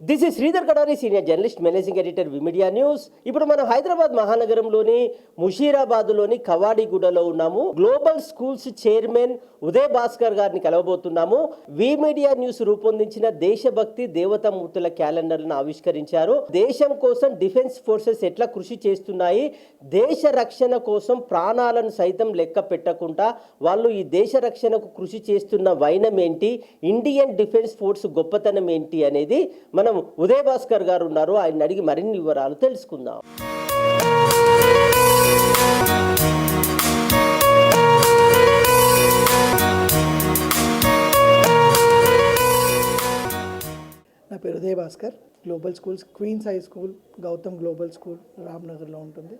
This is Sridhar Kadari senior journalist managing editor విమిడియా news ఇప్పుడు మనం హైదరాబాద్ మహానగరంలోని ముషీరాబాద్లోని కవాడిగూడలో ఉన్నాము. Global schools chairman Uday Bhaskar గారిని కలవబోతున్నాము. వి మీడియా న్యూస్ రూపొందించిన దేశభక్తి దేవతామూర్తుల క్యాలెండర్లను ఆవిష్కరించారు. దేశం కోసం డిఫెన్స్ ఫోర్సెస్ ఎట్లా కృషి చేస్తున్నాయి? దేశ రక్షణ కోసం ప్రాణాలను సైతం లెక్క పెట్టకుండా వాళ్ళు ఈ దేశ రక్షణకు కృషి చేస్తున్న వైనం ఏంటి? ఇండియన్ డిఫెన్స్ ఫోర్స్ గొప్పతనం ఏంటి అనేది మన ఉదయ్ భాస్కర్ గారు ఉన్నారు. ఆయన అడిగి మరిన్ని వివరాలు తెలుసుకుందాం. నా పేరు Uday Bhaskar global schools queens high school Gautam global school రామ్నగర్లో ఉంటుంది.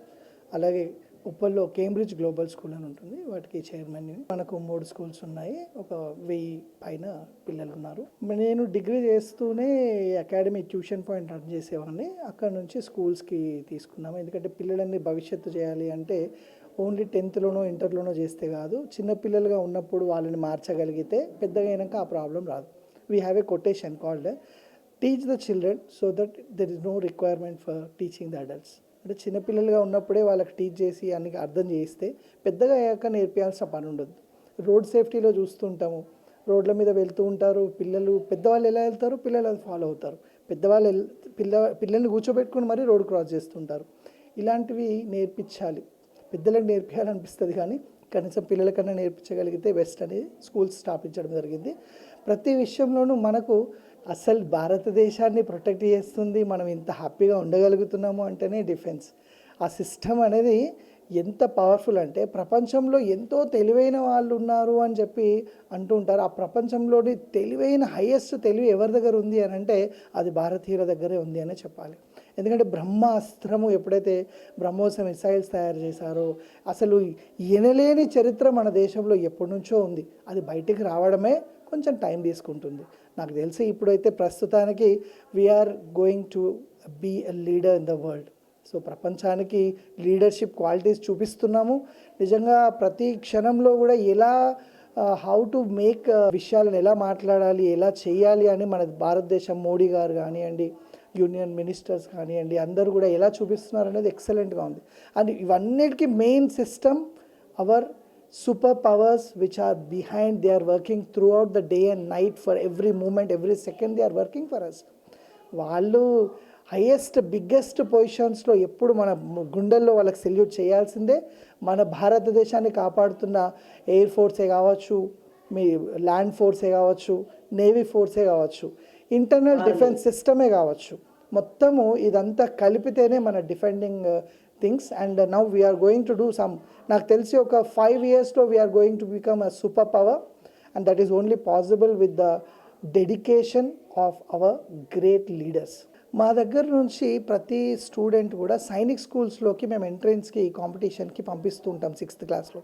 అలాగే ఉప్పల్లో కేంబ్రిడ్జ్ గ్లోబల్ స్కూల్ అని ఉంటుంది. వాటికి చైర్మన్ మనకు మూడు స్కూల్స్ ఉన్నాయి. ఒక వెయ్యి పైన పిల్లలు ఉన్నారు. నేను డిగ్రీ చేస్తూనే అకాడమీ ట్యూషన్ పాయింట్ రన్ చేసేవాడిని. అక్కడ నుంచి స్కూల్స్కి తీసుకున్నాము. ఎందుకంటే పిల్లలన్నీ భవిష్యత్తు చేయాలి అంటే ఓన్లీ టెన్త్లోనో ఇంటర్లోనో చేస్తే కాదు. చిన్నపిల్లలుగా ఉన్నప్పుడు వాళ్ళని మార్చగలిగితే పెద్దగా అయినాక ఆ ప్రాబ్లం రాదు. We have a quotation called teach the children so that there is no requirement for teaching the adults అంటే చిన్నపిల్లలుగా ఉన్నప్పుడే వాళ్ళకి టీచ్ చేసి అన్ని అర్థం చేయిస్తే పెద్దగా అయ్యాక నేర్పించాల్సిన పని ఉండదు. రోడ్ సేఫ్టీలో చూస్తుంటాము. రోడ్ల మీద వెళ్తూ ఉంటారు. పిల్లలు పెద్దవాళ్ళు ఎలా వెళ్తారు? పిల్లలు అది ఫాలో అవుతారు. పెద్దవాళ్ళు పిల్ల పిల్లల్ని కూర్చోబెట్టుకుని మరీ రోడ్ క్రాస్ చేస్తుంటారు. ఇలాంటివి నేర్పించాలి. పెద్దలకు నేర్పించాలనిపిస్తుంది కానీ కనీసం పిల్లలకన్నా నేర్పించగలిగితే బెస్ట్ అనేది స్కూల్స్ స్థాపించడం జరిగింది. ప్రతి విషయంలోనూ మనకు అసలు భారతదేశాన్ని ప్రొటెక్ట్ చేస్తుంది మనం ఇంత హ్యాపీగా ఉండగలుగుతున్నాము అంటేనే డిఫెన్స్. ఆ సిస్టమ్ అనేది ఎంత పవర్ఫుల్ అంటే ప్రపంచంలో ఎంతో తెలివైన వాళ్ళు ఉన్నారు అని చెప్పి అంటూ ఉంటారు. ఆ ప్రపంచంలోని తెలివైన హైయెస్ట్ తెలివి ఎవరి దగ్గర ఉంది అని అంటే అది భారతీయుల దగ్గరే ఉంది అనే చెప్పాలి. ఎందుకంటే బ్రహ్మాస్త్రము ఎప్పుడైతే బ్రహ్మోస మిసైల్స్ తయారు చేశారో అసలు ఎనలేని చరిత్ర మన దేశంలో ఎప్పటి నుంచో ఉంది. అది బయటికి రావడమే కొంచెం టైం తీసుకుంటుంది. నాకు తెలిసి ఇప్పుడైతే ప్రస్తుతానికి we're going to be a leader in the world so ప్రపంచానికి లీడర్షిప్ క్వాలిటీస్ చూపిస్తున్నాము. నిజంగా ప్రతి క్షణంలో కూడా ఎలా హౌ టు మేక్ విషయాలను ఎలా మాట్లాడాలి ఎలా చేయాలి అని మన భారతదేశం మోడీ గారు కానివ్వండి యూనియన్ మినిస్టర్స్ కానివ్వండి అందరూ కూడా ఎలా చూపిస్తున్నారు అనేది ఎక్సలెంట్గా ఉంది. అండ్ ఇవన్నిటికీ main system our super powers which are behind they are working through the day and night for every moment every second they are working for us వాళ్ళు హైయెస్ట్ బిగ్గెస్ట్ పొజిషన్స్లో ఎప్పుడు మన గుండెల్లో వాళ్ళకి సెల్యూట్ చేయాల్సిందే. మన భారతదేశాన్ని కాపాడుతున్న ఎయిర్ ఫోర్సే కావచ్చు మీ ల్యాండ్ ఫోర్సే కావచ్చు నేవీ ఫోర్సే కావచ్చు ఇంటర్నల్ డిఫెన్స్ సిస్టమే కావచ్చు. మొత్తము ఇదంతా కలిపితేనే మన defending things and now we're going to do some నాకు తెలిసి ఒక ఫైవ్ ఇయర్స్లో we're going to become a super power and that is only possible with the dedication of our great leaders మా దగ్గర నుంచి ప్రతి స్టూడెంట్ కూడా సైనిక్ స్కూల్స్లోకి మేము ఎంట్రెన్స్కి కాంపిటీషన్కి పంపిస్తూ ఉంటాం సిక్స్త్ క్లాస్లో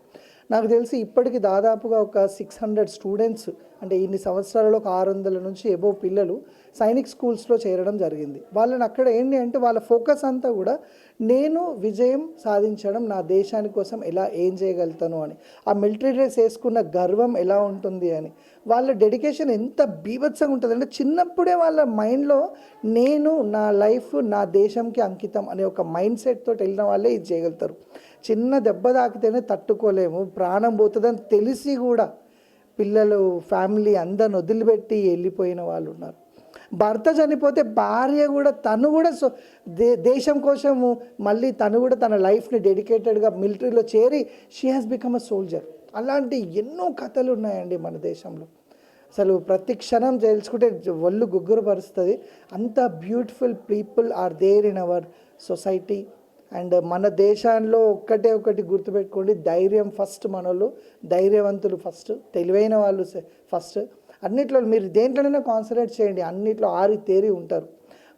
నాకు తెలిసి ఇప్పటికి దాదాపుగా ఒక సిక్స్ హండ్రెడ్ స్టూడెంట్స్ అంటే ఇన్ని సంవత్సరాలలో ఒక ఆరు వందల నుంచి ఎబో పిల్లలు సైనిక్ స్కూల్స్లో చేరడం జరిగింది. వాళ్ళని అక్కడ ఏంటి అంటే వాళ్ళ ఫోకస్ అంతా కూడా నేను విజయం సాధించడం నా దేశాని కోసం ఎలా ఏం చేయగలుగుతాను అని ఆ మిలిటరీ డ్రెస్ వేసుకున్న గర్వం ఎలా ఉంటుంది అని వాళ్ళ డెడికేషన్ ఎంత బీభత్సంగా ఉంటుంది అంటే చిన్నప్పుడే వాళ్ళ మైండ్లో నేను నా లైఫ్ నా దేశంకి అంకితం అనే ఒక మైండ్ సెట్ తోటి వెళ్ళిన వాళ్ళే ఇది చేయగలుగుతారు. చిన్న దెబ్బ తాకితేనే తట్టుకోలేము ప్రాణం పోతుందని తెలిసి కూడా పిల్లలు ఫ్యామిలీ అందరిని వదిలిపెట్టి వెళ్ళిపోయిన వాళ్ళు ఉన్నారు. భర్త చనిపోతే భార్య కూడా తను కూడా సో దే దేశం కోసము మళ్ళీ తను కూడా తన లైఫ్ని డెడికేటెడ్గా మిలిటరీలో చేరి she has become a soldier అలాంటి ఎన్నో కథలు ఉన్నాయండి మన దేశంలో. అసలు ప్రతి క్షణం తెలుసుకుంటే ఒళ్ళు గుగ్గురు పరుస్తుంది. అంత beautiful people are there in our society and మన దేశంలో ఒక్కటే ఒకటి గుర్తుపెట్టుకోండి ధైర్యం ఫస్ట్ మనోళ్ళు ధైర్యవంతులు ఫస్ట్ తెలివైన వాళ్ళు ఫస్ట్ అన్నిట్లో మీరు దేంట్లోనైనా కాన్సన్ట్రేట్ చేయండి అన్నిట్లో ఆరి తేరి ఉంటారు.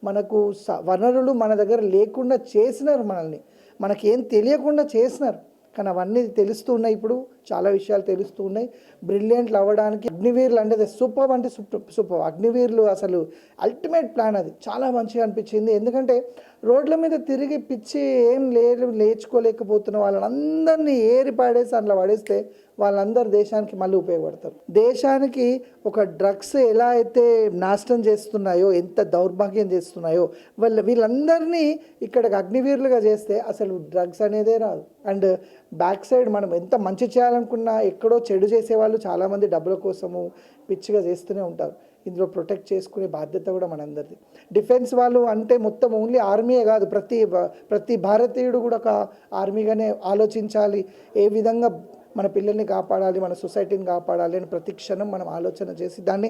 మనకు స- వనరులు మన దగ్గర లేకుండా చేసినారు మనల్ని. మనకేం తెలియకుండా చేసినారు. కానీ అవన్నీ తెలుస్తూ ఉన్నాయి ఇప్పుడు చాలా విషయాలు తెలుస్తూ ఉన్నాయి బ్రిలియంట్లు అవ్వడానికి అగ్నివీర్లు అంటే సూపర్ అంటే సూపర్ సూపర్. అగ్నివీర్లు అసలు అల్టిమేట్ ప్లాన్ అది. చాలా మంచిగా అనిపించింది. ఎందుకంటే రోడ్ల మీద తిరిగి పిచ్చి ఏం లే లేచుకోలేకపోతున్న వాళ్ళని అందరినీ ఏరి పాడేసి అందులో పడేస్తే వాళ్ళందరూ దేశానికి మళ్ళీ ఉపయోగపడతారు. దేశానికి ఒక డ్రగ్స్ ఎలా అయితే నాశనం చేస్తున్నాయో ఎంత దౌర్భాగ్యం చేస్తున్నాయో వాళ్ళ వీళ్ళందరినీ ఇక్కడ అగ్నివీరులుగా చేస్తే అసలు డ్రగ్స్ అనేదే రాదు. అండ్ బ్యాక్ సైడ్ మనం ఎంత మంచి చేయాలనుకున్నా ఎక్కడో చెడు చేసేవాళ్ళు చాలామంది డబ్బుల కోసము పిచ్చిగా చేస్తూనే ఉంటారు. ఇందులో ప్రొటెక్ట్ చేసుకునే బాధ్యత కూడా మనందరిది. డిఫెన్స్ వాళ్ళు అంటే మొత్తం ఓన్లీ ఆర్మీయే కాదు ప్రతి భా- ప్రతి భారతీయుడు కూడా ఒక ఆర్మీగానే ఆలోచించాలి. ఏ విధంగా మన పిల్లల్ని కాపాడాలి మన సొసైటీని కాపాడాలి అని ప్రతి క్షణం మనం ఆలోచన చేసి దాన్ని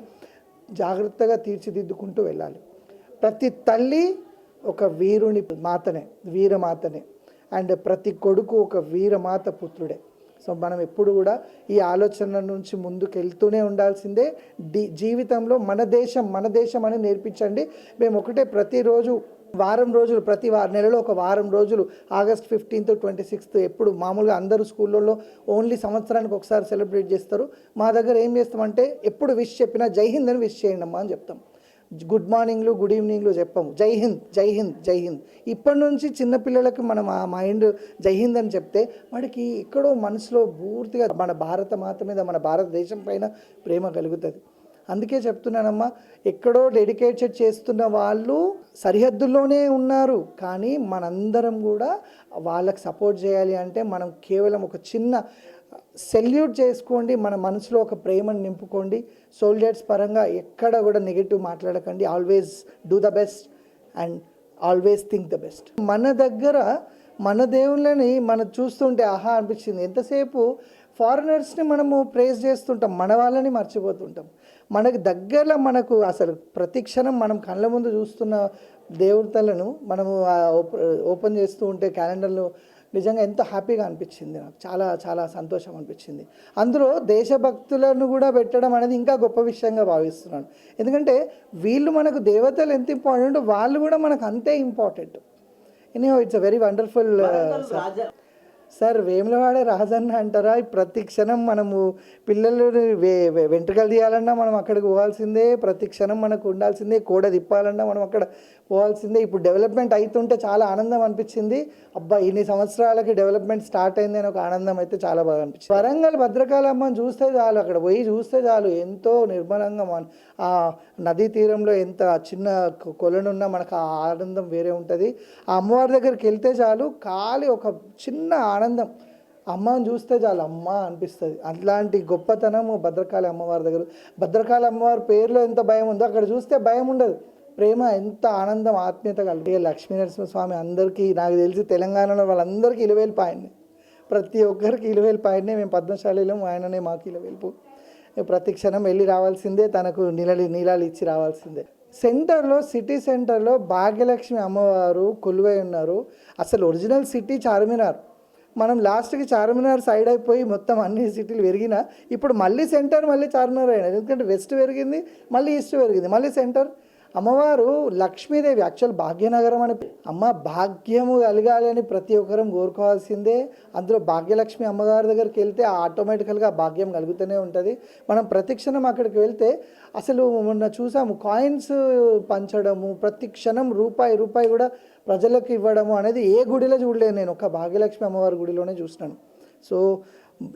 జాగ్రత్తగా తీర్చిదిద్దుకుంటూ వెళ్ళాలి. ప్రతి తల్లి ఒక వీరుని మాతనే వీరమాతనే అండ్ ప్రతి కొడుకు ఒక వీరమాత పుత్రుడే. సో మనం ఎప్పుడు కూడా ఈ ఆలోచన నుంచి ముందుకు వెళ్తూనే ఉండాల్సిందే. డి జీవితంలో మన దేశం మన దేశం అని నేర్పించండి. మేము ఒకటే ప్రతిరోజు వారం రోజులు ప్రతి వారం నెలలో ఒక వారం రోజులు ఆగస్ట్ ఫిఫ్టీన్త్ ట్వంటీ సిక్స్త్ ఎప్పుడు మామూలుగా అందరూ స్కూళ్ళల్లో ఓన్లీ సంవత్సరానికి ఒకసారి సెలబ్రేట్ చేస్తారు. మా దగ్గర ఏం చేస్తామంటే ఎప్పుడు విష్ చెప్పినా జై హింద్ అని విష్ చేయండి అమ్మా అని చెప్తాం. గుడ్ మార్నింగ్లు గుడ్ ఈవినింగ్లు చెప్పము. జై హింద్ జై హింద్ జై హింద్. ఇప్పటి నుంచి చిన్నపిల్లలకి మనం ఆ మైండ్ జై హింద్ అని చెప్తే వాడికి ఎక్కడో మనసులో పూర్తిగా మన భారత మాత మీద మన భారతదేశం పైన ప్రేమ కలుగుతుంది. అందుకే చెప్తున్నానమ్మా ఎక్కడో డెడికేటెడ్ చేస్తున్న వాళ్ళు సరిహద్దుల్లోనే ఉన్నారు. కానీ మనందరం కూడా వాళ్ళకి సపోర్ట్ చేయాలి అంటే మనం కేవలం ఒక చిన్న సెల్యూట్ చేసుకోండి మన మనసులో ఒక ప్రేమను నింపుకోండి. సోల్జర్స్ పరంగా ఎక్కడ కూడా నెగిటివ్ మాట్లాడకండి. Always do the best and always think the best. మన దగ్గర మన దేవుళ్ళని మనం చూస్తుంటే ఆహా అనిపించింది. ఎంతసేపు ఫారినర్స్ని మనము ప్రేస్ చేస్తుంటాం మన వాళ్ళని మర్చిపోతుంటాం. మనకు దగ్గరలో మనకు అసలు ప్రతిక్షణం మనం కళ్ళ ముందు చూస్తున్న దేవతలను మనము ఓపెన్ చేస్తూ ఉంటే క్యాలెండర్లో నిజంగా ఎంతో హ్యాపీగా అనిపించింది నాకు. చాలా చాలా సంతోషం అనిపించింది. అందులో దేశభక్తులను కూడా పెట్టడం అనేది ఇంకా గొప్ప విషయంగా భావిస్తున్నాను. ఎందుకంటే వీళ్ళు మనకు దేవతలు ఎంత ఇంపార్టెంట్ వాళ్ళు కూడా మనకు అంతే important. Any it's a very wonderful Raja sir Vemulawada Rajanna అంటారా? ప్రతి క్షణం మనము పిల్లలు వే వెంట్రుకలు తీయాలన్నా మనం అక్కడికి పోవాల్సిందే ప్రతి క్షణం మనకు ఉండాల్సిందే కోడ తిప్పాలన్నా మనం అక్కడ పోవాల్సిందే ఇప్పుడు డెవలప్మెంట్ అవుతుంటే చాలా ఆనందం అనిపించింది. అబ్బా ఇన్ని సంవత్సరాలకి డెవలప్మెంట్ స్టార్ట్ అయింది అని ఒక ఆనందం అయితే చాలా బాగా అనిపించింది. వరంగల్ భద్రకాళమ్మని చూస్తే చాలు అక్కడ పోయి చూస్తే చాలు ఎంతో నిర్మలంగా మన ఆ నదీ తీరంలో ఎంత చిన్న కొలనున్నా మనకు ఆ ఆనందం వేరే ఉంటుంది. ఆ అమ్మవారి దగ్గరికి వెళ్తే చాలు కాలి ఒక చిన్న ఆనందం. అమ్మని చూస్తే చాలు అమ్మ అనిపిస్తుంది. అట్లాంటి గొప్పతనము భద్రకాళి అమ్మవారి దగ్గర. భద్రకాళి అమ్మవారి పేరులో ఎంత భయం ఉందో అక్కడ చూస్తే భయం ఉండదు. ప్రేమ ఎంత ఆనందం ఆత్మీయత కలిగి లక్ష్మీనరసింహ స్వామి అందరికీ నాకు తెలిసి తెలంగాణలో వాళ్ళందరికీ ఇలవేలు పాయండి ప్రతి ఒక్కరికి ఇలవేలు పాయనే మేము పద్మశాలిలో ఆయననే మాకు ఇలవేల్పు ప్రతి క్షణం వెళ్ళి రావాల్సిందే. తనకు నీళ్ళ నీలాలు ఇచ్చి రావాల్సిందే. సెంటర్లో సిటీ సెంటర్లో భాగ్యలక్ష్మి అమ్మవారు కొలువై ఉన్నారు. అసలు ఒరిజినల్ సిటీ చార్మినార్. మనం లాస్ట్కి చార్మినార్ సైడ్ అయిపోయి మొత్తం అన్ని సిటీలు పెరిగినా ఇప్పుడు మళ్ళీ సెంటర్ మళ్ళీ చార్మినార్ అయినా. ఎందుకంటే వెస్ట్ పెరిగింది మళ్ళీ ఈస్ట్ పెరిగింది మళ్ళీ సెంటర్ అమ్మవారు లక్ష్మీదేవి యాక్చువల్ భాగ్యనగరం అని అమ్మ భాగ్యము కలగాలి అని ప్రతి ఒక్కరం కోరుకోవాల్సిందే. అందులో భాగ్యలక్ష్మి అమ్మగారి దగ్గరికి వెళ్తే ఆటోమేటికల్గా భాగ్యం కలుగుతూనే ఉంటుంది. మనం ప్రతిక్షణం అక్కడికి వెళ్తే అసలు మొన్న చూసాము కాయిన్స్ పంచడము ప్రతి క్షణం రూపాయి రూపాయి కూడా ప్రజలకు ఇవ్వడము అనేది ఏ గుడిలో చూడలేదు నేను. ఒక భాగ్యలక్ష్మి అమ్మవారి గుడిలోనే చూసినాను. సో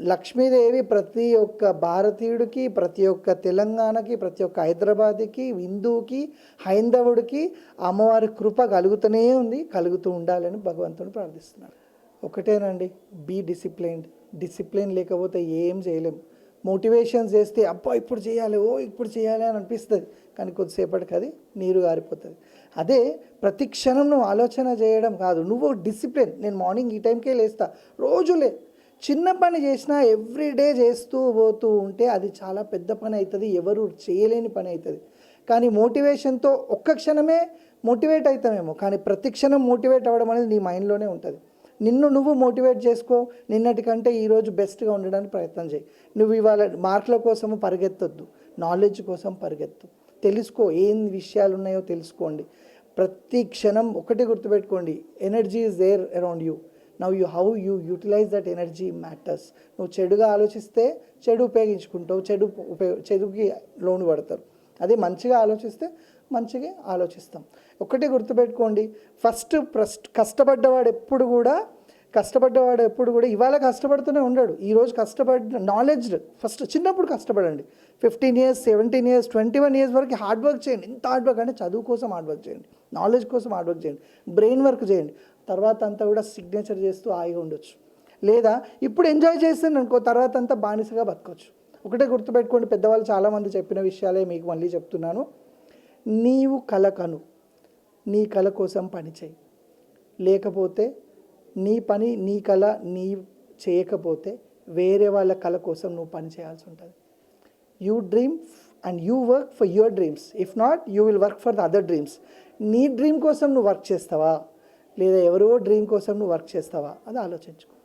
లక్ష్మీదేవి ప్రతి ఒక్క భారతీయుడికి ప్రతి ఒక్క తెలంగాణకి ప్రతి ఒక్క హైదరాబాద్కి హిందువుకి హైందవుడికి అమ్మవారి కృప కలుగుతూనే ఉంది కలుగుతూ ఉండాలని భగవంతుని ప్రార్థిస్తున్నాను ఒకటేనండి బీ డిసిప్లైన్డ్ డిసిప్లిన్ లేకపోతే ఏం చేయలేం. మోటివేషన్స్ చేస్తే అబ్బా ఇప్పుడు చేయాలి ఓ ఇప్పుడు చేయాలి అని అనిపిస్తుంది. కానీ కొద్దిసేపటికి అది నీరు గారిపోతుంది. అదే ప్రతి క్షణం నువ్వు ఆలోచన చేయడం కాదు. నువ్వు డిసిప్లిన్ నేను మార్నింగ్ ఈ టైంకే లేస్తా. రోజులే చిన్న పని చేసినా ఎవ్రీడే చేస్తూ పోతూ ఉంటే అది చాలా పెద్ద పని అవుతుంది ఎవరు చేయలేని పని అవుతుంది కానీ మోటివేషన్తో ఒక్క క్షణమే మోటివేట్ అవుతామేమో కానీ ప్రతి క్షణం మోటివేట్ అవ్వడం అనేది నీ మైండ్లోనే ఉంటుంది. నిన్ను నువ్వు మోటివేట్ చేసుకో నిన్నటి కంటే ఈరోజు బెస్ట్గా ఉండడానికి ప్రయత్నం చేయి. నువ్వు ఇవాళ మార్కుల కోసము పరిగెత్తొద్దు నాలెడ్జ్ కోసం పరిగెత్తు. తెలుసుకో ఏం విషయాలు ఉన్నాయో తెలుసుకోండి. ప్రతి క్షణం ఒకటి గుర్తుపెట్టుకోండి energy is there around you now you how you utilize that energy matters నువ్వు చెడుగా ఆలోచిస్తే చెడు ఉపయోగించుకుంటావు చెడు ఉపయోగ చెడుకి లోను పడతారు. అదే మంచిగా ఆలోచిస్తే మంచిగా ఆలోచిస్తాం. ఒకటి గుర్తుపెట్టుకోండి. ఫస్ట్ ప్రస్ట్ కష్టపడ్డవాడు ఎప్పుడు కూడా కష్టపడ్డవాడు ఎప్పుడు కూడా ఇవాళ కష్టపడుతూనే ఉండడు ఈరోజు కష్టపడి నాలెడ్జ్ ఫస్ట్ చిన్నప్పుడు కష్టపడండి. Fifteen years seventeen years twenty one years వరకు హార్డ్ వర్క్ చేయండి. ఇంత హార్డ్ వర్క్ అంటే చదువు కోసం హార్డ్ వర్క్ చేయండి. నాలెడ్జ్ కోసం హార్డ్ వర్క్ చేయండి. బ్రెయిన్ వర్క్ చేయండి. తర్వాత అంతా కూడా సిగ్నేచర్ చేస్తూ హాయిగా ఉండొచ్చు. లేదా ఇప్పుడు ఎంజాయ్ చేస్తాను అనుకో తర్వాత అంతా బానిసగా బతకొచ్చు. ఒకటే గుర్తుపెట్టుకోండి పెద్దవాళ్ళు చాలామంది చెప్పిన విషయాలే మీకు మళ్ళీ చెప్తున్నాను. నీవు కల కను నీ కల కోసం పనిచేయి లేకపోతే నీ పని నీ కళ నీ చేయకపోతే వేరే వాళ్ళ కళ కోసం నువ్వు పని చేయాల్సి ఉంటుంది. You dream and you work for your dreams if not you will work for the other dreams నీ డ్రీమ్ కోసం నువ్వు వర్క్ చేస్తావా? లేదా ఎవరో డ్రీమ్ కోసం నువ్వు వర్క్ చేస్తావా? అది ఆలోచించుకో.